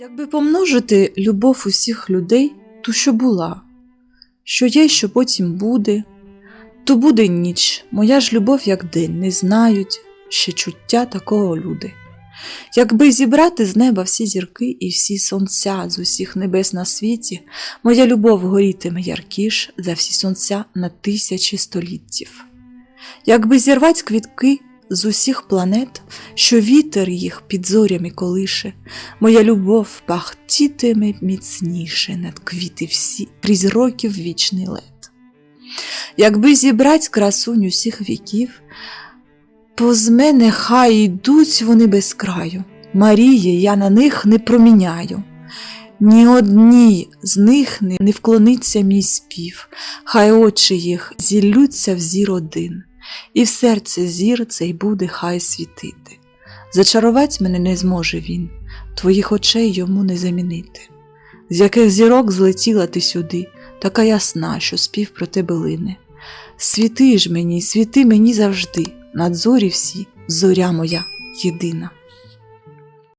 Якби помножити любов усіх людей, ту, що була, що є, що потім буде, то буде ніч, моя ж любов, як день, не знають ще чуття такого люди. Якби зібрати з неба всі зірки і всі сонця з усіх небес на світі, моя любов горітиме яркіш за всі сонця на тисячі століттів. Якби зірвать квітки з усіх планет, що вітер їх під зорями колише, моя любов пахтітиме міцніше над квіти всі крізь років вічний лед. Якби зібрать красунь усіх віків, Поз мене хай йдуть вони без краю. Марії я на них не проміняю. Ні одній з них не, не вклониться мій спів, хай очі їх зіллються в зір один, і в серце зір цей буде хай світити. Зачарувать мене не зможе він, твоїх очей йому не замінити. З яких зірок злетіла ти сюди, така ясна, що спів про тебе лине. Світи ж мені, світи мені завжди, надзорі всі, зоря моя єдина.